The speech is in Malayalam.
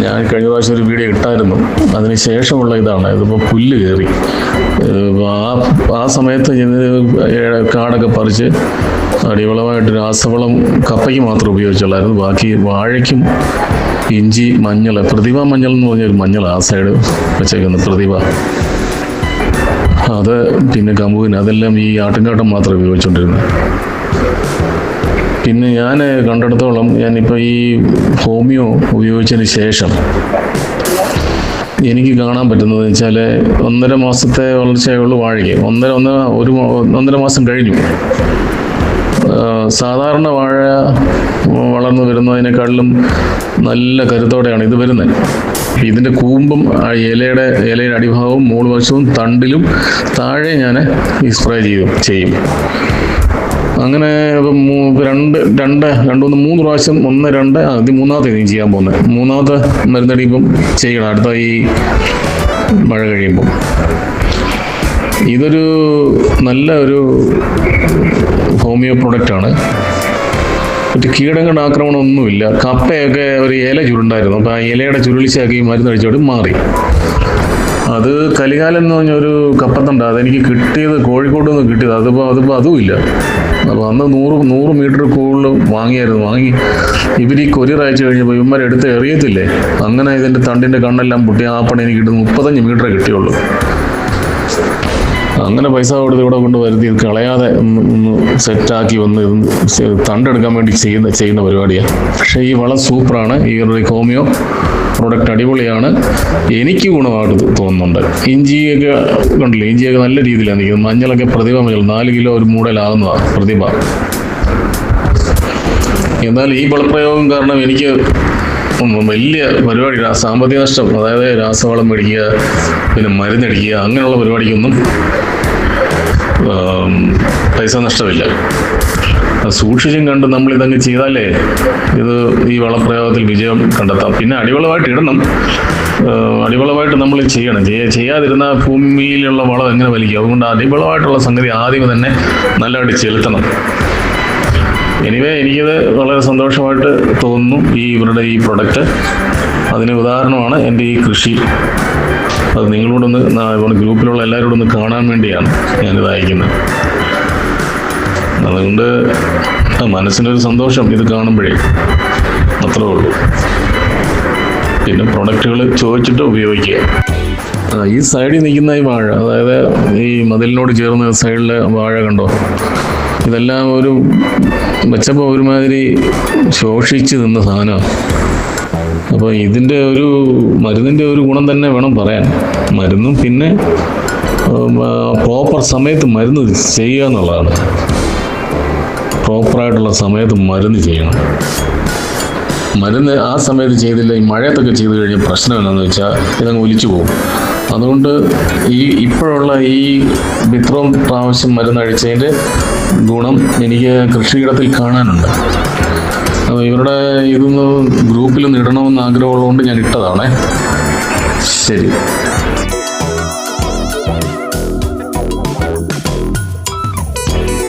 ഞാൻ കഴിഞ്ഞ പ്രാവശ്യം ഒരു വീഡിയോ ഇട്ടായിരുന്നു. അതിന് ശേഷമുള്ള ഇതാണ്. ഇതിപ്പോൾ പുല്ല് കയറി. ആ ആ സമയത്ത് കാടൊക്കെ പറിച്ച് അടിവളമായിട്ട് രാസവളം കപ്പയ്ക്ക് മാത്രം ഉപയോഗിച്ചുള്ളായിരുന്നു. ബാക്കി വാഴയ്ക്കും ഇഞ്ചി മഞ്ഞൾ പ്രതിഭ മഞ്ഞൾ എന്ന് പറഞ്ഞൊരു മഞ്ഞൾ ആ സൈഡ് വെച്ചേക്കുന്നത് പ്രതിഭ. അത് പിന്നെ കമ്പുവിന് അതെല്ലാം ഈ ആട്ടിൻകാട്ടം മാത്രം ഉപയോഗിച്ചുകൊണ്ടിരുന്നത് പിന്നെ ഞാൻ കണ്ടെടുത്തോളം ഞാനിപ്പോൾ ഈ ഹോമിയോ ഉപയോഗിച്ചതിന് ശേഷം എനിക്ക് കാണാൻ പറ്റുന്നത് വെച്ചാൽ ഒന്നര മാസത്തെ വളർച്ചയുള്ളൂ വാഴയ്ക്ക്. ഒന്നര ഒന്ന് ഒരു ഒന്നര മാസം കഴിഞ്ഞു. സാധാരണ വാഴ വളർന്നു വരുന്നതിനേക്കാളിലും നല്ല കരുത്തോടെയാണ് ഇത് വരുന്നത്. ഇതിന്റെ കൂമ്പും ഇലയുടെ ഇലയുടെ അടിഭാഗവും മൂളുവശവും വശവും തണ്ടിലും താഴെ ഞാൻ ഈ സ്പ്രേ ചെയ്യും ചെയ്യും. അങ്ങനെ രണ്ട് രണ്ട് രണ്ട് മൂന്ന് മൂന്ന് പ്രാവശ്യം ഒന്ന് രണ്ട് ആദ്യം മൂന്നാമത്തെ ഇനിയും ചെയ്യാൻ പോകുന്നത്. മൂന്നാമത്തെ മരുന്നടി ഇപ്പം ചെയ്യണം. അടുത്ത ഈ മഴ കഴിയുമ്പോൾ ഇതൊരു നല്ല ഒരു ഹോമിയോ പ്രൊഡക്റ്റാണ്. മറ്റ് കീടങ്ങളുടെ ആക്രമണമൊന്നുമില്ല കപ്പയൊക്കെ ഒരു ഇല ചുരുണ്ടായിരുന്നു. അപ്പോൾ ആ ഇലയുടെ ചുരുളിച്ചാക്കി ഈ മരുന്ന് കഴിച്ചോട്ട് മാറി. അത് കലികാലം എന്ന് പറഞ്ഞ ഒരു കപ്പത്തുണ്ട്. അതെനിക്ക് കിട്ടിയത് കോഴിക്കോട് നിന്ന് കിട്ടിയത് അതിപ്പോൾ അതിപ്പോൾ അതുമില്ല അപ്പോൾ അന്ന് നൂറ് നൂറ് മീറ്റർ കൂടുതൽ വാങ്ങിയായിരുന്നു. വാങ്ങി ഇവർ ഈ കൊരിയർ അയച്ചു കഴിഞ്ഞപ്പോൾ ഇവന്മാർ എടുത്ത് എറിയത്തില്ലേ? അങ്ങനെ ഇതിന്റെ തണ്ടിന്റെ കണ്ണെല്ലാം പൊട്ടി. ആ പണി എനിക്ക് കിട്ടുന്നത് മുപ്പത്തഞ്ച് മീറ്ററേ കിട്ടിയുള്ളൂ. അങ്ങനെ പൈസ കൊടുത്ത് ഇവിടെ കൊണ്ട് വരുത്തി. കളയാതെ ഒന്ന് സെറ്റാക്കി വന്ന് തണ്ടെടുക്കാൻ വേണ്ടി ചെയ്യുന്ന ചെയ്യുന്ന പരിപാടിയാണ് പക്ഷേ ഈ വളം സൂപ്പറാണ്. ഈ ഹോമിയോ പ്രൊഡക്റ്റ് അടിപൊളിയാണ്. എനിക്ക് ഗുണമായിട്ട് തോന്നുന്നുണ്ട്. ഇഞ്ചിയൊക്കെ കണ്ടില്ലേ? ഇഞ്ചിയൊക്കെ നല്ല രീതിയിലാണ് നിൽക്കുന്നത്. മഞ്ഞളൊക്കെ പ്രതിഭ മഞ്ഞൾ നാല് കിലോ ഒരു മൂടലാകുന്നതാണ് പ്രതിഭ എന്നാൽ ഈ വളപ്രയോഗം കാരണം എനിക്ക് വലിയ പരിപാടി സാമ്പത്തിക നഷ്ടം അതായത് രാസവളം മേടിക്കുക പിന്നെ മരുന്നടിക്കുക അങ്ങനെയുള്ള പരിപാടിക്കൊന്നും പൈസ നഷ്ടമില്ല. സൂക്ഷിച്ചും കണ്ട് നമ്മൾ ഇതങ്ങ് ചെയ്താലേ ഇത് ഈ വളപ്രയോഗത്തിൽ വിജയം കണ്ടെത്താം. പിന്നെ അടിവളമായിട്ട് ഇടണം. അടിവളമായിട്ട് നമ്മൾ ചെയ്യണം. ചെയ്യ ചെയ്യാതിരുന്ന ഭൂമിയിലുള്ള വളം എങ്ങനെ വലിക്കും? അതുകൊണ്ട് അടിവളമായിട്ടുള്ള സംഗതി ആദ്യം തന്നെ നല്ലതായിട്ട് ചെലുത്തണം. എനിവേ എനിക്കത് വളരെ സന്തോഷമായിട്ട് തോന്നുന്നു ഈ ഇവരുടെ ഈ പ്രൊഡക്റ്റ് അതിന് ഉദാഹരണമാണ് എന്റെ ഈ കൃഷി. അത് നിങ്ങളോടൊന്ന് ഗ്രൂപ്പിലുള്ള എല്ലാവരോടൊന്ന് കാണാൻ വേണ്ടിയാണ് ഞാനിത് അയക്കുന്നത്. അതുകൊണ്ട് മനസ്സിനൊരു സന്തോഷം ഇത് കാണുമ്പോഴേ. അത്രേ ഉള്ളൂ. പിന്നെ പ്രൊഡക്റ്റുകൾ ചോദിച്ചിട്ട് ഉപയോഗിക്കുക. ഈ സൈഡിൽ നിൽക്കുന്ന ഈ വാഴ അതായത് ഈ മതിലിനോട് ചേർന്ന് സൈഡിലെ വാഴ കണ്ടോ? ഇതെല്ലാം ഒരു വെച്ചപ്പോൾ ഒരുമാതിരി ശോഷിച്ച് നിന്ന സാധനമാണ്. അപ്പോൾ ഇതിന്റെ ഒരു മരുന്നിന്റെ ഒരു ഗുണം തന്നെ വേണം പറയാൻ. മരുന്നും പിന്നെ പ്രോപ്പർ സമയത്ത് മരുന്ന് ചെയ്യുക എന്നുള്ളതാണ്. പ്രോപ്പറായിട്ടുള്ള സമയത്ത് മരുന്ന് ചെയ്യണം. മരുന്ന് ആ സമയത്ത് ചെയ്തില്ല ഈ മഴയത്തൊക്കെ ചെയ്ത് കഴിഞ്ഞ പ്രശ്നം എന്താണെന്ന് വെച്ചാൽ ഇതങ്ങ് ഒലിച്ചു പോകും. അതുകൊണ്ട് ഈ ഇപ്പോഴുള്ള ഈ ഇത്രയും പ്രാവശ്യം മരുന്ന് അഴിച്ചതിന്റെ ഗുണം എനിക്ക് കൃഷിയിടത്തിൽ കാണാനുണ്ട്. അപ്പോൾ ഇവരുടെ ഇതൊന്ന് ഗ്രൂപ്പിൽ നിടണമെന്ന് ആഗ്രഹമുള്ളതുകൊണ്ട് ഞാൻ ഇട്ടതാണേ. ശരി.